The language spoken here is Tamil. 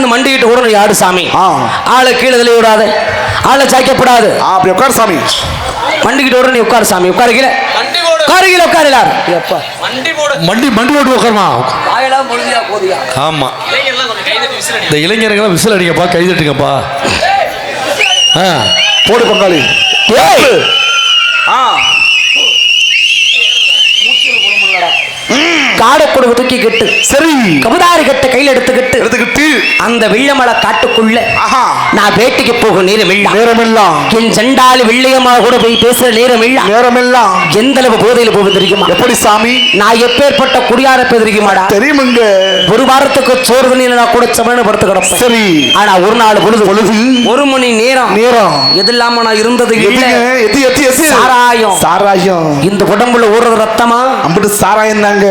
வந்து மண்டிக்கிட்டு கூட ஆடு சாமி. ஆளை கீழே தள்ளி விடாத. ஆளை சாய்க்கப்படாது. அப்படி உட்கார் சாமி. மண்டிக்கிட்டு கூட நீ உட்காரு சாமி. உட்காரு கீழே. போடு. உட்காரு எல்லாரும். எப்பா. மண்டி மண்டி போட்டு உட்காருமா? ஆமா. இந்த இளைஞர்கள்லாம் விசில் அடிங்கப்பா கை தட்டுங்கப்பா. ஆ. போடு பங்காளி. ஏய்! ஆ. காடை கொடுக்கு தூக்கி கட்டு. சரி. கமுதாரி கட்ட கையில எடுத்துக்கிட்டு. எடுத்துக்கிட்டு அந்த வெள்ளமலை காட்டுக்குள்ள நான் வேட்டைக்கு போகும் நேரம் இல்ல நேரமெல்லாம் என் செண்டாலி வெள்ளையம்மா கூட போய் பேசுற நேரம் இல்ல நேரமெல்லாம் எந்த அளவு போதையில போகும் தெரியுமா? எப்படி சாமி? நான் எப்பேற்பட்ட குடியார பேர் தெரியுமாடா? தெரியுமுங்க. ஒரு வாரத்துக்கு சோறு தண்ணி நான் கூட சமையல் படுத்து கிடப்பேன். சரி. ஆனா ஒரு நாள் பொழுது பொழுது? ஒரு மணி நேரம். நேரம். எது இல்லாம நான் இருந்தது இல்ல. எது எது எது? சாராயம். சாராயம். இந்த உடம்புல ஊறது ரத்தமா? அம்பிட்டு சாராயம் தாங்க.